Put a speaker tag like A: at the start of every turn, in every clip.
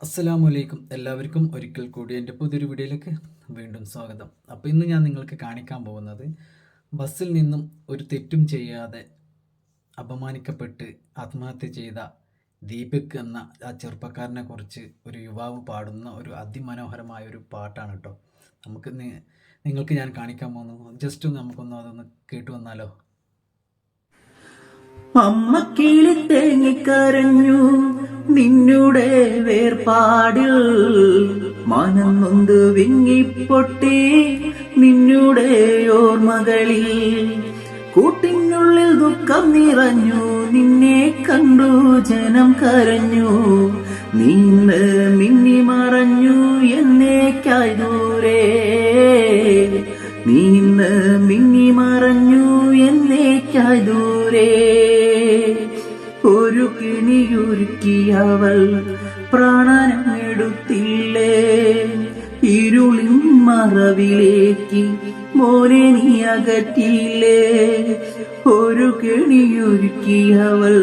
A: അസ്സലാമു അലൈക്കും എല്ലാവർക്കും ഒരിക്കൽ കൂടി എന്റെ പുതിയൊരു വീഡിയോയിലേക്ക് വീണ്ടും സ്വാഗതം. അപ്പോൾ ഇന്ന് ഞാൻ നിങ്ങൾക്ക് കാണിക്കാൻ പോകുന്നത് ബസ്സിൽ നിന്നും ഒരു തെറ്റും ചെയ്യാതെ അപമാനിക്കപ്പെട്ട് ആത്മഹത്യ ചെയ്ത ദീപക് എന്ന ആ ചെറുപ്പക്കാരനെ കുറിച്ച് ഒരു യുവാവ് പാടുന്ന ഒരു അതിമനോഹരമായ ഒരു പാട്ടാണ് കേട്ടോ. നമുക്ക് നിങ്ങൾക്ക് ഞാൻ കാണിക്കാൻ പോകുന്നു ജസ്റ്റ് നമുക്കൊന്ന് അതൊന്ന് കേട്ടു വന്നാലോ?
B: അമ്മ കിളി തേങ്ങിക്കരഞ്ഞു നിന്നുടെ വേർപാടിൽ മനം നൊന്ത് വിങ്ങിപ്പൊട്ടി നിന്നുടെ ഓർമ്മകളിൽ. കൂട്ടിനുള്ളിൽ ദുഃഖം നിറഞ്ഞു നിന്നെ കണ്ടു ജനം കരഞ്ഞു. നിന്ന് മിന്നി മറഞ്ഞു എന്നേക്കായി ദൂരെ. നിന്ന് മിന്നി മറഞ്ഞു എന്നേക്കായി ദൂരേ. കിണിയൊരുക്കിയവൾ പ്രാണനെടുത്തില്ലേ ഇരുളിൻ മറവിലേക്ക് മോനെ നീ അകറ്റിയില്ലേ? ഒരു കെണിയൊരുക്കിയവൾ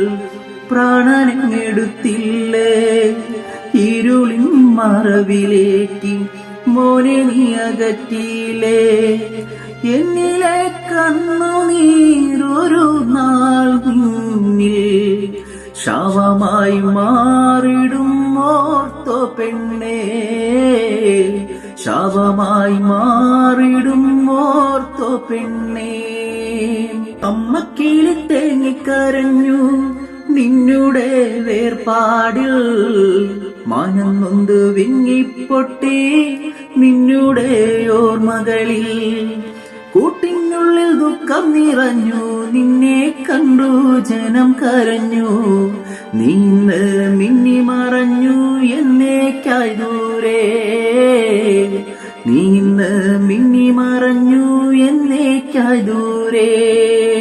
B: പ്രാണനെടുത്തില്ലേ ഇരുളിൻ മറവിലേക്ക് മോനെ നീ അകറ്റിയില്ലേ? എന്നിലെ കണ്ണുനീരൊരു നാൾ ശവമായി മാറിടും ഓർത്തോ പെണ്ണേ. ശവമായി മാറിടും ഓർത്തോ പെണ്ണേ. അമ്മ കിളി തേങ്ങിക്കരഞ്ഞു നിന്നുടെ വേർപാടിൽ മാനം നൊന്ത് വിങ്ങിപ്പൊട്ടി നിന്നുടെ ഓർമ്മകളിൽ കൂട്ടിനുള്ളിൽ ദുഃഖം നിറഞ്ഞു നിന്നെ കണ്ടു ജനം കരഞ്ഞു. നിന്ന് മിന്നി മറഞ്ഞു എന്നേക്കായി ദൂരേ. നിന്ന് മിന്നി മറഞ്ഞു എന്നേക്കായി ദൂരേ.